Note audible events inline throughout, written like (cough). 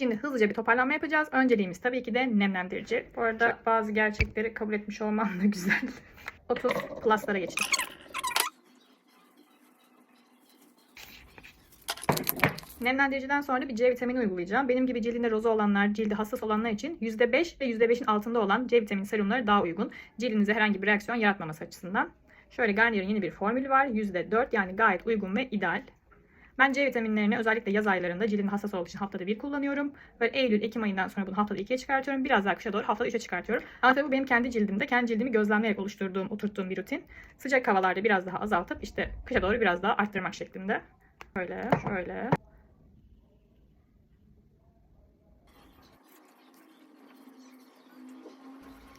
Şimdi hızlıca bir toparlanma yapacağız. Önceliğimiz tabii ki de nemlendirici. Bu arada bazı gerçekleri kabul etmiş olmam da güzel. (laughs) 30 pluslara geçtik. Nemlendiriciden sonra bir C vitamini uygulayacağım. Benim gibi cildinde rozu olanlar, cildi hassas olanlar için %5 ve %5'in altında olan C vitamini serumları daha uygun. Cildinize herhangi bir reaksiyon yaratmaması açısından. Şöyle Garnier'in yeni bir formülü var. %4 yani gayet uygun ve ideal. Ben C vitaminlerini özellikle yaz aylarında cildin hassas olduğu için haftada bir kullanıyorum. Böyle Eylül, Ekim ayından sonra bunu haftada ikiye çıkartıyorum. Biraz daha kışa doğru haftada üçe çıkartıyorum. Ama tabii bu benim kendi cildimde, kendi cildimi gözlemleyerek oluşturduğum, oturttuğum bir rutin. Sıcak havalarda biraz daha azaltıp işte kışa doğru biraz daha arttırmak şeklinde. Şöyle, şöyle.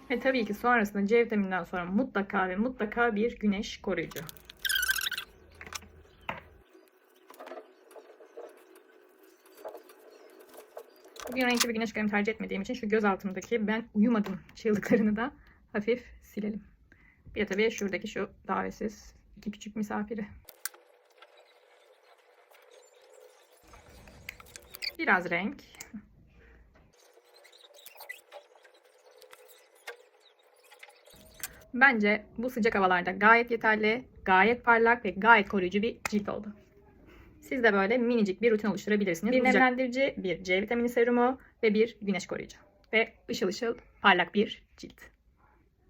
Ve tabii ki sonrasında C vitamininden sonra mutlaka ve mutlaka bir güneş koruyucu. Bugün renkli bir güneş kremi tercih etmediğim için şu göz altımdaki ben uyumadım çığlıklarını da hafif silelim. Bir de tabii şuradaki şu davetsiz iki küçük misafiri. Biraz renk. Bence bu sıcak havalarda gayet yeterli, gayet parlak ve gayet koruyucu bir cilt oldu. Siz de böyle minicik bir rutin oluşturabilirsiniz. Bir nemlendirici, bir C vitamini serumu ve bir güneş koruyucu. Ve ışıl ışıl parlak bir cilt.